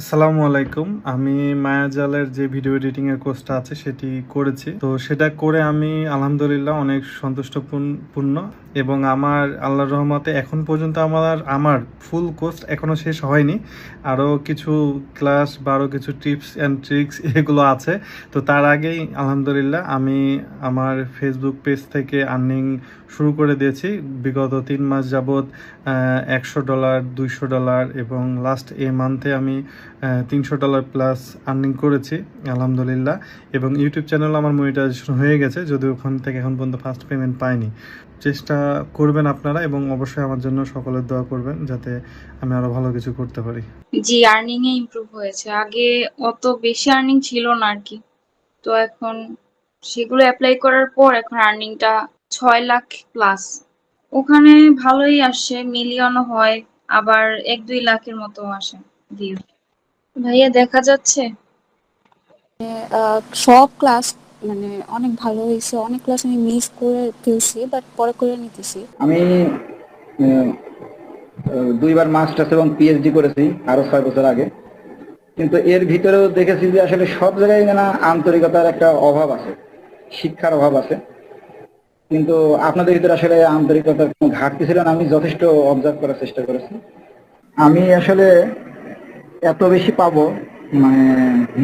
আসসালামু আলাইকুম। আমি মায়াজালের যে ভিডিও এডিটিং এর কোর্সটা আছে, সেটি করেছি। তো সেটা করে আমি আলহামদুলিল্লাহ অনেক সন্তুষ্টপূর্ণ এবং আমার আল্লাহর রহমতে এখন পর্যন্ত আমার আমার ফুল কোর্স এখনও শেষ হয়নি। আরও কিছু ক্লাস বা আরও কিছু টিপস অ্যান্ড ট্রিক্স এগুলো আছে। তো তার আগেই আলহামদুলিল্লাহ আমি আমার ফেসবুক পেজ থেকে আর্নিং শুরু করে দিয়েছি। বিগত তিন মাস যাবৎ একশো ডলার দুইশো ডলার এবং লাস্ট এ মান্থে আমি তিনশো ডলার প্লাস আর্নিং করেছি, আলহামদুলিল্লাহ। এবং ইউটিউব চ্যানেল আমার মনিটাইজেশন হয়ে গেছে, যদিও ওখান থেকে এখন পর্যন্ত ফার্স্ট পেমেন্ট পাইনি। চেষ্টা করবেন আপনারা এবং অবশ্যই আমার জন্য সকলের দোয়া করবেন যাতে আমি আরও ভালো কিছু করতে পারি। জি আর্নিং এ ইমপ্রুভ হয়েছে। আগে অত বেশি আর্নিং ছিল না আর কি। তো এখন সেগুলো অ্যাপ্লাই করার পর এখন আর্নিংটা ছয় লাখ প্লাস ওখানে ভালোই আসে মিলিয়নও হয়, আবার এক দুই লাখের মতো আসে ভিউ ভাইয়া দেখা যাচ্ছে? সব ক্লাস মানে অনেক ভালো হয়েছে। অনেক ক্লাস আমি মিস করে ফেলছি বাট পরে করে নিতেছি। আমি দুইবার মাস্টার্স এবং পিএইচডি করেছি আরও ছয় বছর আগে। কিন্তু এর ভিতরেও দেখেছি যে আসলে সব জায়গায় না আন্তরিকতার একটা অভাব আছে শিক্ষার অভাব আছে। কিন্তু আপনাদের ভিতরে আসলে আন্তরিকতার কোনো ঘাটতি ছিল না আমি যথেষ্ট অবজার্ভ করার চেষ্টা করেছি। আমি আসলে এত বেশি পাবো মানে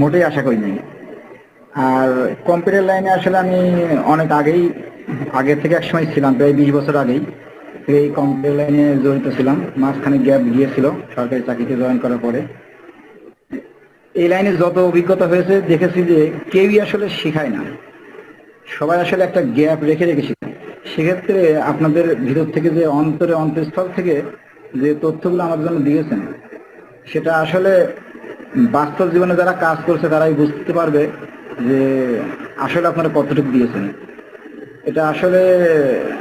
মোটেই আশা করিনি। আর কম্পিউটার লাইনে আসলে আমি অনেক আগেই আগে থেকে এক সময় ছিলাম, প্রায় বিশ বছর আগেই, এই কম্পিউটার লাইনে জড়িত ছিলাম। মাঝখানে গ্যাপ গিয়েছিল, সরকারি চাকরিতে জয়েন করার পরে। এই লাইনে যত অভিজ্ঞতা হয়েছে, দেখেছি যে কেউই আসলে শেখায় না। সবাই আসলে একটা গ্যাপ রেখে রেখে শেখায় সেক্ষেত্রে আপনাদের ভিতর থেকে যে অন্তরে অন্তঃস্থল থেকে যে তথ্যগুলো আমার জন্য দিয়েছেন সেটা আসলে বাস্তব জীবনে যারা কাজ করছে তারাই বুঝতে পারবে যে আসলে আপনারা কতটুকু দিয়েছেন। এটা আসলে,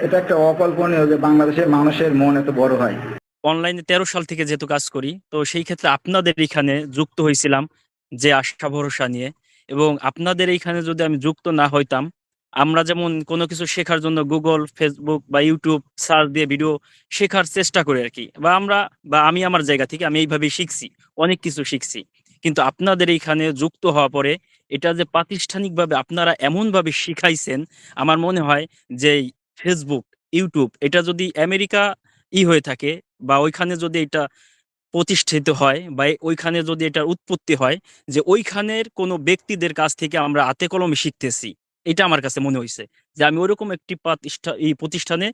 এটা একটা অকল্পনীয় যে বাংলাদেশের মানুষের মন এত বড় হয়। অনলাইনে তেরো সাল থেকে যেহেতু কাজ করি, তো সেই ক্ষেত্রে আপনাদের এখানে যুক্ত হয়েছিলাম যে আশা ভরসা নিয়ে। এবং আপনাদের এইখানে যদি আমি যুক্ত না হইতাম আমরা যেমন কোনো কিছু শেখার জন্য গুগল ফেসবুক বা ইউটিউব সার্চ দিয়ে ভিডিও শেখার চেষ্টা করি আর কি। বা আমরা, বা আমি আমার জায়গা থেকে আমি এইভাবে শিখছি, অনেক কিছু শিখছি। কিন্তু আপনাদের এইখানে যুক্ত হওয়া পরে এটা যে প্রাতিষ্ঠানিকভাবে আপনারা এমনভাবে শিখাইছেন, আমার মনে হয় যে ফেসবুক ইউটিউব এটা যদি আমেরিকা ই হয়ে থাকে বা ওইখানে যদি এটা প্রতিষ্ঠিত হয় বা ওইখানে যদি এটার উৎপত্তি হয়, যে ওইখানের কোনো ব্যক্তিদের কাছ থেকে আমরা হাতে কলমে শিখতেছি। এটা আমার কাছে মনে হয়েছে যে আমি ওরকম একটি এই প্রতিষ্ঠানে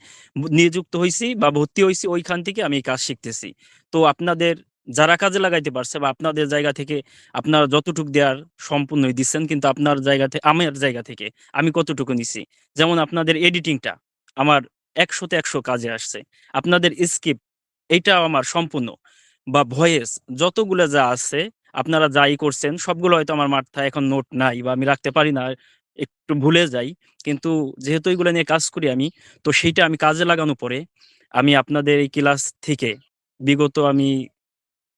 নিযুক্ত হয়েছি বা ভর্তি হয়েছি ওইখান থেকে আমি কাজ শিখতেছি। তো আপনাদের যারা কাজে লাগাইতে পারছে বা আপনাদের জায়গা থেকে আপনারা যতটুক দেওয়ার সম্পূর্ণই দিচ্ছেন কিন্তু আপনার জায়গা থেকে আমার জায়গা থেকে আমি কতটুকু নিছি। যেমন আপনাদের এডিটিংটা আমার একশোতে একশো কাজে আসছে। আপনাদের স্কিপ এইটা আমার সম্পূর্ণ বা ভয়েস যতগুলো যা আছে আপনারা যাই করছেন সবগুলো হয়তো আমার মাথায় এখন নোট নাই বা আমি রাখতে পারি না। একটু ভুলে যাই। কিন্তু যেহেতু এগুলো নিয়ে কাজ করি আমি, তো সেইটা আমি কাজে লাগানো পরে আমি আপনাদের এই ক্লাস থেকে বিগত আমি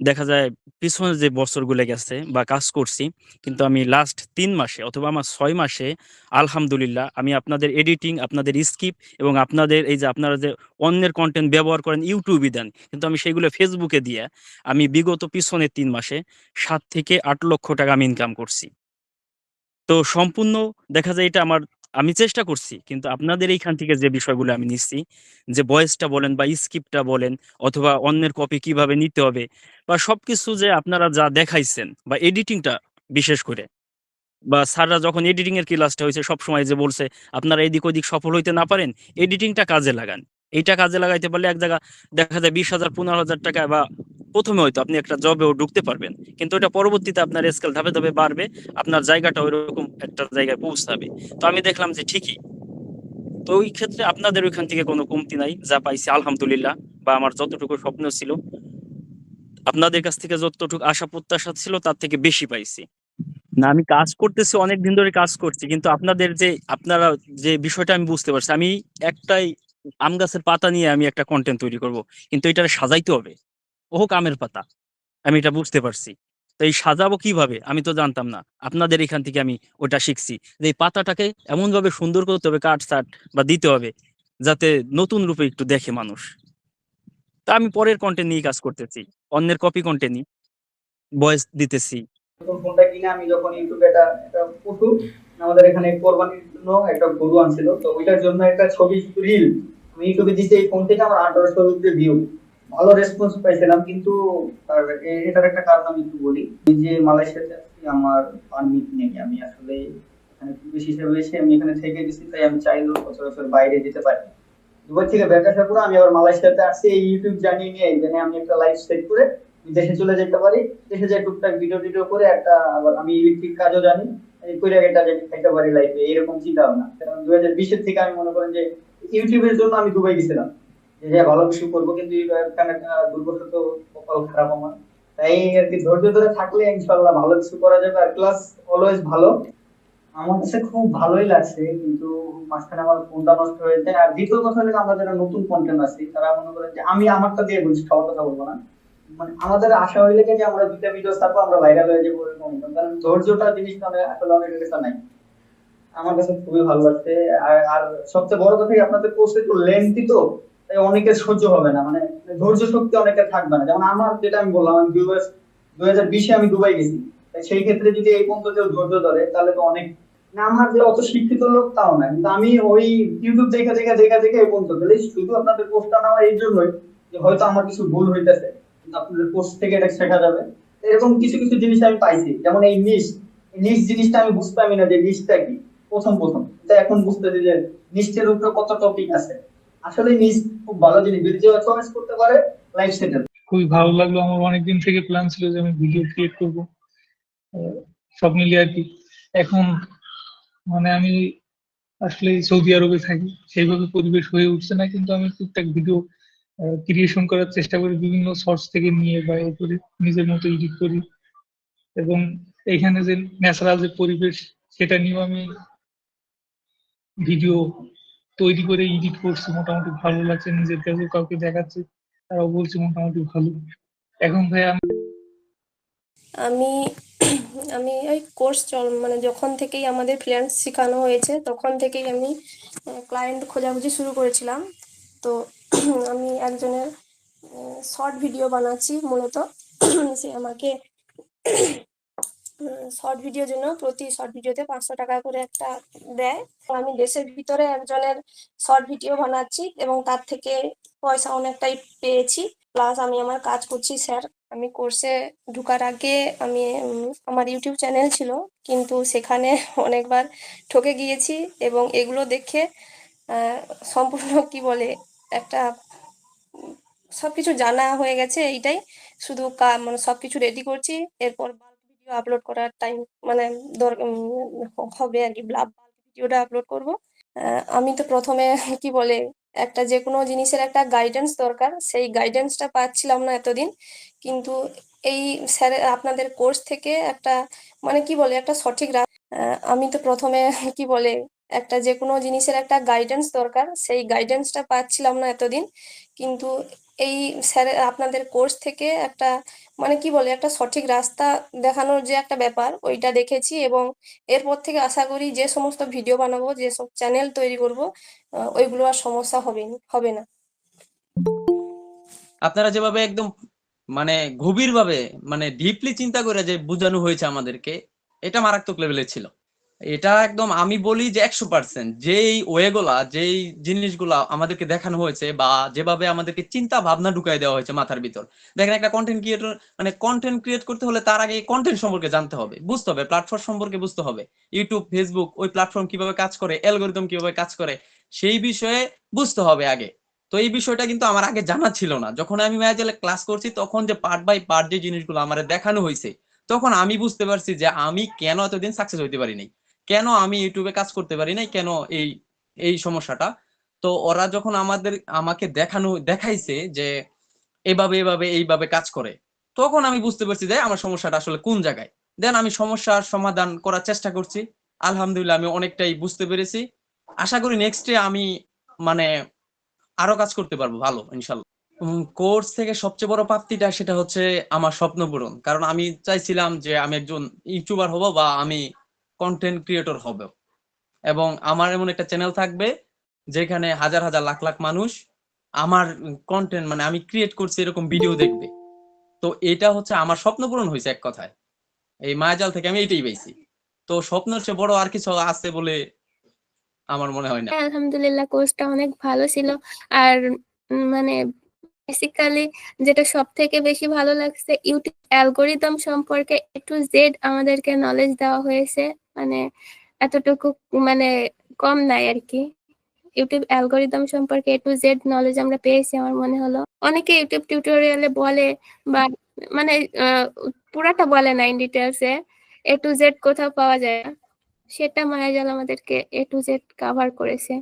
দেখা যায় পিছনে যে বছরগুলো গেছে বা কাজ করছি, কিন্তু আমি লাস্ট তিন মাসে অথবা আমার ছয় মাসে আলহামদুলিল্লাহ আমি আপনাদের এডিটিং আপনাদের স্কিপ এবং আপনাদের এই যে আপনারা যে অন্যের কন্টেন্ট ব্যবহার করেন ইউটিউবে দেন। কিন্তু আমি সেগুলো ফেসবুকে দিয়ে আমি বিগত পিছনের তিন মাসে সাত থেকে আট লক্ষ টাকা আমি ইনকাম করছি। তো সম্পূর্ণ দেখা যায় এটা আমার, আমি চেষ্টা করছি, কিন্তু আপনাদের এইখান থেকে যে বিষয়গুলো আমি নিচ্ছি, যে ভয়েসটা বলেন বা স্ক্রিপ্টটা বলেন, অথবা অন্যের কপি কীভাবে নিতে হবে, বা সবকিছু যে আপনারা যা দেখাইছেন, বা এডিটিংটা বিশেষ করে, বা স্যাররা যখন এডিটিং এর ক্লাসটা হয়েছে, সবসময় যে বলছে, আপনারা এদিক ওদিক সফল হইতে না পারেন এডিটিংটা কাজে লাগান। এইটা কাজে লাগাইতে পারলে এক জায়গা দেখা যায় বিশ হাজার, পনেরো হাজার টাকা বা প্রথমে হয়তো আপনি একটা জবেও ঢুকতে পারবেন, কিন্তু ওটা পরবর্তীতে আপনার স্কেল ধাপে ধাপে বাড়বে, আপনার জায়গাটা ওইরকম একটা জায়গায় পৌঁছাবে। তো আমি দেখলাম যে ঠিকই। তো ওই ক্ষেত্রে আপনাদের ওইখান থেকে কোনো কমতি নাই, যা পাইছি আলহামদুলিল্লাহ, বা আমার যতটুকু স্বপ্ন ছিল। আপনাদের কাছ থেকে যতটুকু আশা প্রত্যাশা ছিল, তার থেকে বেশি পাইছি। না, আমি কাজ করতেছি অনেক দিন ধরে কাজ করছি, কিন্তু আপনাদের যে, আপনারা যে বিষয়টা আমি বুঝতে পারছি, আমি একটাই আম গাছের পাতা নিয়ে আমি একটা কন্টেন্ট তৈরি করব, কিন্তু এটা সাজাইতে হবে। ও কামের পাতা। আমি এটা বুঝতে পারছি। তো এই সাজাবো কীভাবে? আমি তো জানতাম না। আপনাদের এখান থেকে আমি ওটা শিখছি। যে এই পাতাটাকে এমনভাবে সুন্দর করতে হবে কাট সাট বা দিতে হবে, যাতে নতুন রূপে একটু দেখে মানুষ। তা আমি পরের কন্টেন্ট নিয়ে কাজ করতেছি। অন্যের কপি কন্টেন্ট নিয়ে ভয়েস দিতেছি। ফোনটা কিনে আমি যখন ইউটিউবে একটা একটা পশু আমাদের এখানে কোরবানির জন্য একটা গরু আনছিল। তো ওইটার জন্য একটা ছবি রিল আমি ইউটিউবে দিতে এই ফোন থেকে আমার আঠারোশো ভিউ ভালো রেসপন্স পাইছিলাম, কিন্তু এটার একটা কারণ আমি একটু বলি। যে মালয়েশিয়াতে আমার পারমিট নেই, আমি আসলে এখানে টুরিস্ট হিসেবে এসে আমি এখানে থেকে গেছি, তাই আমি চাইলেও সচরাচর বাইরে যেতে পারি দুবার থেকে আসার আমি আবার মালয়েশিয়াতে আসছি, এই ইউটিউব নিয়ে। এখানে আমি একটা সেট করে দেশে চলে যেতে পারি। দেশে যাই টুকটাক ভিডিও টিডিও করে একটা আবার আমি ইলেকট্রিক কাজও জানি এই করে এটা খাইতে পারি লাইফে এরকম চিন্তা ভাবনা কারণ হাজার বিশের থেকে আমি মনে করেন যে ইউটিউবের জন্য আমি দুবাই গেছিলাম। যে ভালো কিছু করব, কিন্তু দুর্গত কপাল খারাপ আমার। তাই আর কি ধৈর্য ধরে থাকলে ইনশাল্লাহ ভালো কিছু করা যাবে, আর ক্লাস অলওয়েজ ভালো। আমার কাছে খুব ভালোই লাগছে, কিন্তু মাঝখানে আমার ফোনটা নষ্ট হয়েছে আর দ্বিতীয় কথা হলো আমরা যারা নতুন কন্টেন্ট আছি, তারা মনে করেন যে আমি আমারটা দিয়ে বলছি সবার কথা বলব না। মানে আমাদের আশা হইলে যে আমরা দুইটা ভিডিও ছাড়বো, আমরা ভাইরাল হয়ে যাব কারণ ধৈর্যটা জিনিসটা অনেক- আসলে অনেকের কাছে নাই। আমার কাছে খুবই ভালো লাগছে। আর সবচেয়ে বড় কথা আপনাদের কোর্স একটু লেন্থি তো? অনেকের সহ্য হবে না মানে ধৈর্য শক্তি অনেকের থাকবে না। যেমন আমার যেটা আমি বললাম, আমি দুই হাজার বিশে আমি দুবাই গেছি। সেই ক্ষেত্রে যদি এই পর্যন্ত কেউ ধৈর্য ধরে, তাহলে তো অনেক আমার যে অত শিক্ষিত লোক তাও না। কিন্তু আমি ওই ইউটিউব দেখে দেখে দেখে দেখে এই পর্যন্ত তাহলে শুধু আপনাদের কোর্সটা নেওয়া এই জন্যই যে হয়তো আমার কিছু ভুল হইতেছে আপনাদের কোর্স থেকে এটা শেখা যাবে। এরকম কিছু কিছু জিনিস আমি পাইছি, যেমন এই নিশ নিশ জিনিসটা আমি বুঝতামই না যে নিশটা কি, প্রথম প্রথম। এখন বুঝতেছি যে নিশ্চের উপরে কত টপিক আছে। আসলে নিশ খুব ভালো জিনিস কেউ চয়েস করতে পারে লাইফ সেটেল খুবই ভালো লাগল, আমার অনেকদিন থেকে প্ল্যান ছিল যে আমি ভিডিও ক্রিয়েট করব। সব মিলিয়ে আর কি। এখন মানে আমি আসলে সৌদি আরবে থাকি, সেইভাবে পরিবেশ হয়ে উঠছে না, কিন্তু আমি টুকটাক ভিডিও ক্রিয়েশন করার চেষ্টা করি, বিভিন্ন সোর্স থেকে নিয়ে বা এ করি নিজের মতো এডিট করি। এবং এখানে যে ন্যাচারাল যে পরিবেশ, সেটা নিয়েও আমি ভিডিও তৈরি করে এডিট করছি, মোটামুটি ভালো লাগছে, নিজের কাছে কাউকে দেখাচ্ছি, তারাও বলছে মোটামুটি ভালো। এখন ভাই আমি আমি আমি ওই কোর্স চল মানে যখন থেকেই আমাদের ফ্রিল্যান্স শেখানো হয়েছে, তখন থেকেই আমি ক্লায়েন্ট খোঁজাখুঁজি শুরু করেছিলাম। তো আমি একজনের শর্ট ভিডিও বানাচ্ছি মূলত। সে আমাকে শর্ট ভিডিওর জন্য প্রতি শর্ট ভিডিওতে পাঁচশো টাকা করে একটা দেয়। আমি দেশের ভিতরে একজনের শর্ট ভিডিও বানাচ্ছি এবং তার থেকে পয়সা অনেকটাই পেয়েছি। প্লাস আমি আমার কাজ করছি স্যার আমি কোর্সে ঢোকার আগে আমি আমার ইউটিউব চ্যানেল ছিল। কিন্তু সেখানে অনেকবার ঠকে গিয়েছি এবং এগুলো দেখে সম্পূর্ণ কি বলে একটা উম, সবকিছু জানা হয়ে গেছে। এইটাই শুধু মানে সবকিছু রেডি করছি। এরপর আপলোড করার টাইম মানে হবে আর কি ব্লাব ভিডিওটা আপলোড করব। আমি তো প্রথমে কি বলে, একটা যে কোনো জিনিসের একটা গাইডেন্স দরকার। সেই গাইডেন্সটা পাচ্ছিলাম না এতদিন। কিন্তু এই স্যার আপনাদের কোর্স থেকে একটা মানে কি বলে, একটা সঠিক আমি তো প্রথমে কি বলে একটা যে কোনো জিনিসের একটা গাইডেন্স দরকার। সেই গাইডেন্সটা পাচ্ছিলাম না এতদিন। কিন্তু এই স্যার আপনাদের কোর্স থেকে একটা মানে কি বলে, একটা সঠিক রাস্তা দেখানোর যে একটা ব্যাপার, ওইটা দেখেছি এবং এরপর থেকে আশা করি যে সমস্ত ভিডিও বানাবো যেসব চ্যানেল তৈরি করব ওইগুলো আর সমস্যা হবে হবে না। আপনারা যেভাবে একদম মানে গভীরভাবে মানে ডিপলি চিন্তা করে যে বোঝানো হয়েছে আমাদেরকে, এটা মারাত্মক লেভেলের ছিল। এটা একদম আমি বলি যে একশো পার্সেন্ট যেই ওয়েগুলা, যেই জিনিসগুলা আমাদেরকে দেখানো হয়েছে বা যেভাবে আমাদেরকে চিন্তা ভাবনা ঢুকাই দেওয়া হয়েছে মাথার ভিতর। দেখেন একটা কন্টেন্ট ক্রিয়েটর মানে কন্টেন্ট ক্রিয়েট করতে হলে তার আগে কন্টেন্ট সম্পর্কে জানতে হবে, বুঝতে হবে প্ল্যাটফর্ম সম্পর্কে বুঝতে হবে। ইউটিউব ফেসবুক ওই প্ল্যাটফর্ম কীভাবে কাজ করে অ্যালগোরিদম কীভাবে কাজ করে, সেই বিষয়ে বুঝতে হবে আগে। তো এই বিষয়টা কিন্তু আমার আগে জানা ছিল না। যখন আমি ম্যাজেলে ক্লাস করছি, তখন যে পার্ট বাই পার্ট যে জিনিসগুলো আমার দেখানো হয়েছে, তখন আমি বুঝতে পারছি যে আমি কেন এতদিন সাকসেস হইতে পারি নাই কেন আমি ইউটিউবে কাজ করতে পারি নাই? কেন এই এই সমস্যাটা? তো ওরা যখন আমাদের, আমাকে দেখানো, দেখাইছে যে এভাবে এভাবে, এইভাবে কাজ করে, তখন আমি বুঝতে পারছি যে আমার সমস্যাটা আসলে কোন জায়গায়? দেন আমি সমস্যার সমাধান করার চেষ্টা করছি। আলহামদুলিল্লাহ আমি অনেকটাই বুঝতে পেরেছি। আশা করি নেক্সটে আমি মানে আরও কাজ করতে পারব ভালো, ইনশাল্লাহ। কোর্স থেকে সবচেয়ে বড় প্রাপ্তিটা সেটা হচ্ছে আমার স্বপ্ন পূরণ কারণ আমি চাইছিলাম যে আমি একজন ইউটিউবার হব বা আমি কন্টেন্ট ক্রিয়েটর হব এবং আমার এমন একটা চ্যানেল থাকবে যেখানে হাজার হাজার লাখ লাখ মানুষ আমার কন্টেন্ট মানে আমি ক্রিয়েট করছি এরকম ভিডিও দেখবে। তো এটা হচ্ছে আমার স্বপ্ন পূরণ হয়েছে এক কথায়। এই মায়াজাল থেকে আমি এটাই পেয়েছি তো স্বপ্নের চেয়ে বড় আর কিছু আছে বলে আমার মনে হয় না। হ্যাঁ, আলহামদুলিল্লাহ কোর্সটা অনেক ভালো ছিল। আর মানে বেসিক্যালি যেটা সব থেকে বেশি ভালো লাগছে ইউটিউব অ্যালগোরিদম সম্পর্কে এ টু জেড আমাদেরকে নলেজ দেওয়া হয়েছে। মানে এতটুকু মানে কম নাই আর কি ইউটিউব অ্যালগোরিদম সম্পর্কে এ টু জেড নলেজ আমরা পেয়েছি আমার মনে হলো। অনেকে ইউটিউব টিউটোরিয়ালে বলে বা মানে পুরাটা বলে না ইন ডিটেলসে এ টু জেড কোথাও পাওয়া যায়। সেটা মায়াজাল আমাদেরকে এ টু জেড কাভার করেছে।